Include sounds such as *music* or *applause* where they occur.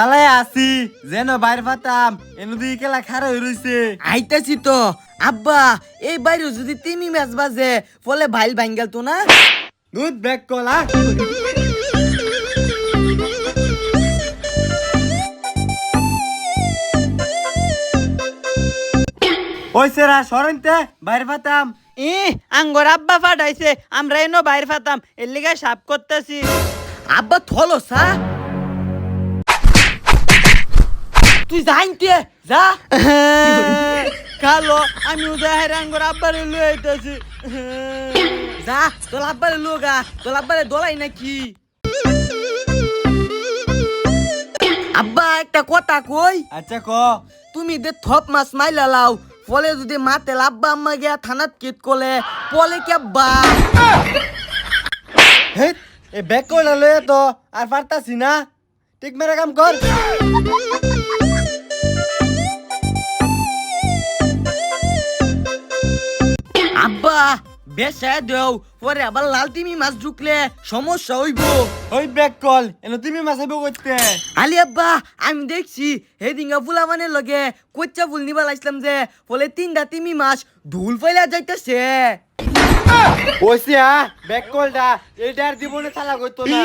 আলাই আসি যেন বাইর পাতাম এনু খারা হয়ে রইছে। আইতাছি তো। আব্বা এই বাইরে যদি তিমি ম্যাচ বাজে ফলে ভাইল ভাঙ্গেল তো না? দুধ ব্যাগ কলা ওই সেরা সরনতে বাইর পাতাম ই আঙ্গর আব্বা ফাটাইছে আমরা এনো বাইর ফাতাম। এর লিগে সাপ করতেছি। আব্বা থলো সা তুই জানতে যা। *laughs* খালো আমি উদয় আঙ্গর আব্বার লই আইতাছি। যা তোর আব্বারে লোগা তোর আব্বারে দোলাই নাকি? আব্বা একটা কথা কই? আচ্ছা ক। তুমি দে থপ মাছ মাইলা লাও ফলে যদি মাতে লাব্বা আম্মা গিয়া থানাত কিট করলে পলে কে বা হে এ ব্যাগ কলা লয়ে তো আর পারতাছি না। ঠিক মেরে কাম কর। বেশা দেও পরে আবার লাল তিমি মাছ ঢুকলে সমস্যা হইব। ওই ব্যাক কল এলো তিমি মাছ হইব করতে আলি আব্বা আমি দেখছি হে দিঙ্গা ফুলা মানে লগে কোচ্চা ফুল নিবা লাগছিলাম যে ফলে তিনটা তিমি মাছ ধুল ফেলা যাইতেছে। ওসিয়া ব্যাক কলটা এইটা আর জীবনে চালা করতো না।